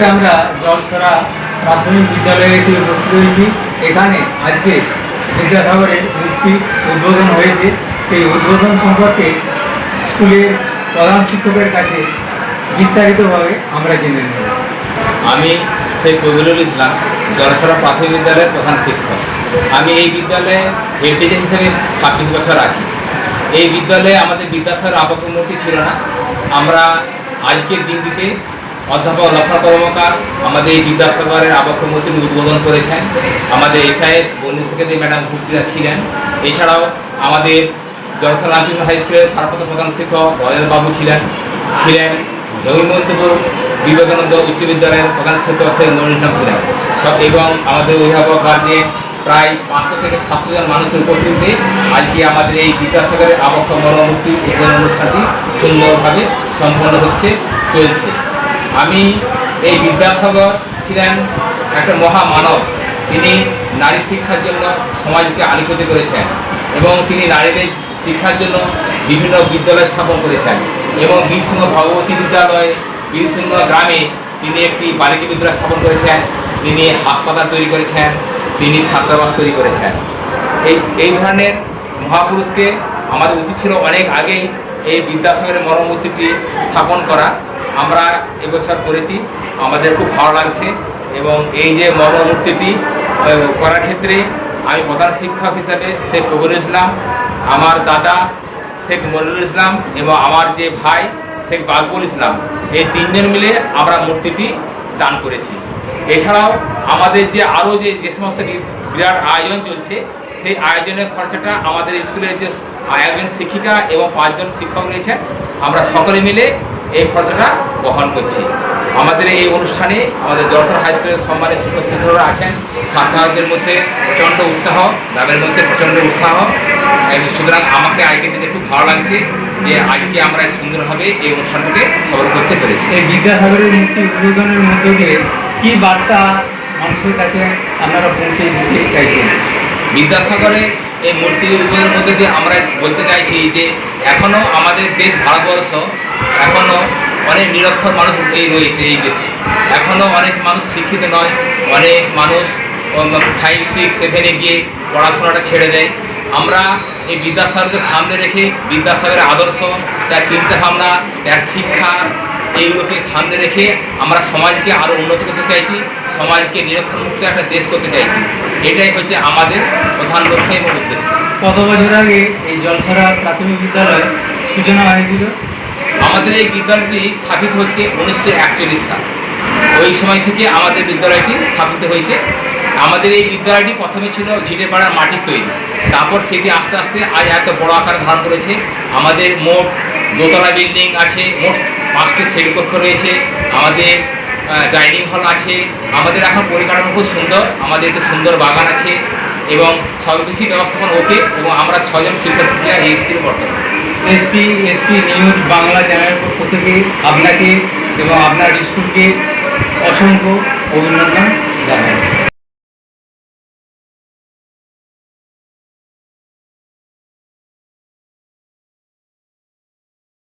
আমরা জলছড়া প্রাথমিক বিদ্যালয়ে এসে উপস্থিত হয়েছি। এখানে আজকে বিদ্যাসাগরের মূর্তি উদ্বোধন হয়েছে। সেই উদ্বোধন সম্পর্কে স্কুলের প্রধান শিক্ষকের কাছে বিস্তারিতভাবে আমরা জেনে নেব। আমি সেই কবিরুল ইসলাম জলসরা প্রাথমিক বিদ্যালয়ের প্রধান শিক্ষক। আমি এই বিদ্যালয়ে হেড হিসেবে ছাব্বিশ বছর আছি। এই বিদ্যালয়ে আমাদের বিদ্যাসাগর আবক্ষ মূর্তি ছিল না। আমরা আজকের দিনটিতে অধ্যাপক লক্ষণ কর্মকার আমাদের এই বিদ্যাসাগরের আবক্ষ মূর্তির উদ্বোধন করেছেন। আমাদের এসআইএস বন্ধু সেক্রেটারি ম্যাডাম উপস্থিত ছিলেন এছাড়াও আমাদের জলসা রামকৃষ্ণ হাই স্কুলের ভারপ্রাপ্ত প্রধান শিক্ষক রয়েল বাবু ছিলেন। ছিলেন জমিমন্তপুর বিবেকানন্দ উচ্চ বিদ্যালয়ের প্রধান শিক্ষক শেখ নুরুল ছিলেন। সব এবং আমাদের অভিভাবক কার্যে প্রায় পাঁচশো থেকে সাতশো জন মানুষের উপস্থিতিতে আজকে আমাদের এই বিদ্যাসাগরের আবক্ষ মরমুক্তি উদ্বোধন অনুষ্ঠানটি সুন্দরভাবে সম্পন্ন হচ্ছে, চলছে। আমি এই বিদ্যাসাগর ছিলেন একটা মহামানব। তিনি নারী শিক্ষার জন্য সমাজকে আলোকিত করেছেন এবং তিনি নারীদের শিক্ষার জন্য বিভিন্ন বিদ্যালয় স্থাপন করেছেন এবং বীরসিংহ ভগবতী বিদ্যালয় বীরসিংহ গ্রামে তিনি একটি বালিকা বিদ্যালয় স্থাপন করেছেন। তিনি হাসপাতাল তৈরি করেছেন, তিনি ছাত্রাবাস তৈরি করেছেন। এই এই ধরনের মহাপুরুষকে আমাদের উচিত ছিল অনেক আগেই এই বিদ্যাসাগরের মরমূর্তিটি স্থাপন করা। আমরা এবছর করেছি। আমাদের খুব ভালো লাগছে এবং এই যে মরমূর্তিটি আহ, করার ক্ষেত্রে আমি প্রধান শিক্ষক হিসাবে শেখ কবির ইসলাম আমার দাদা শেখ মনিরুল ইসলাম এবং আমার যে ভাই শেখ বাকবুল ইসলাম এই তিনজন মিলে আমরা মূর্তিটি দান করেছি। এছাড়াও আমাদের যে আরও যে যে সমস্ত বিরাট আয়োজন চলছে সেই আয়োজনের খরচাটা আমাদের স্কুলের যে একজন শিক্ষিকা এবং পাঁচজন শিক্ষক রয়েছেন আমরা সকলে মিলে এই খরচাটা বহন করছি। আমাদের এই অনুষ্ঠানে আমাদের জলসর হাই স্কুলের সম্মানের শিক্ষক শিক্ষকরা আছেন। ছাত্রদের মধ্যে প্রচণ্ড উৎসাহ গ্রামের মধ্যে প্রচণ্ড উৎসাহ। এবং সুতরাং আমাকে আজকে দিনে খুব ভালো লাগছে যে আজকে আমরা সুন্দরভাবে এই অনুষ্ঠানটাকে সফল করতে পেরেছি। এই বিদ্যাসাগরের মূর্তি উদ্বোধনের মধ্য দিয়ে কী বার্তা মানুষের কাছে আপনারা পৌঁছে দিতে চাইছেন? বিদ্যাসাগরে এই মূর্তি উদ্বোধনের মধ্যে দিয়ে আমরা বলতে চাইছি যে এখনও আমাদের দেশ ভারতবর্ষ এখনও অনেক নিরক্ষর মানুষ এই রয়েছে এই দেশে। এখনও অনেক মানুষ শিক্ষিত নয়, অনেক মানুষ ফাইভ সিক্স সেভেনে গিয়ে পড়াশোনাটা ছেড়ে দেয়। আমরা এই বিদ্যাসাগরকে সামনে রেখে বিদ্যাসাগরের আদর্শ, তার চিন্তা ভাবনা, তার শিক্ষা, এইগুলোকে সামনে রেখে আমরা সমাজকে আরও উন্নত করতে চাইছি, সমাজকে নিরক্ষরমুক্ত একটা দেশ করতে চাইছি। এটাই হচ্ছে আমাদের প্রধান লক্ষ্য এবং উদ্দেশ্য। কত বছর আগে এই জলছড়া প্রাথমিক বিদ্যালয় সূচনা হয়েছিল আমাদের এই বিদ্যালয়টি স্থাপিত হচ্ছে উনিশশো একচল্লিশ সাল। ওই সময় থেকে আমাদের বিদ্যালয়টি স্থাপিত হয়েছে। আমাদের এই বিদ্যালয়টি প্রথমে ছিল ঝিটেপাড়ার মাটির তৈরি। তারপর সেটি আস্তে আস্তে আজ এত বড় আকার ধারণ করেছে। আমাদের মোট দোতলা বিল্ডিং আছে, মোট পাঁচটি শ্রেণীকক্ষ রয়েছে, আমাদের ডাইনিং হল আছে, আমাদের এখন পরিকাঠামো খুব সুন্দর, আমাদের একটি সুন্দর বাগান আছে এবং সব কিছুই ব্যবস্থাপনা ওকে এবং আমরা ছজন শিক্ষক শিক্ষিকা এই স্কুলে বর্তমান এসটি এসপি নিউজ বাংলা চ্যানেলের পক্ষ থেকে আপনাকে এবং আপনার স্কুলকে অসংখ্য অভিনন্দন জানাই।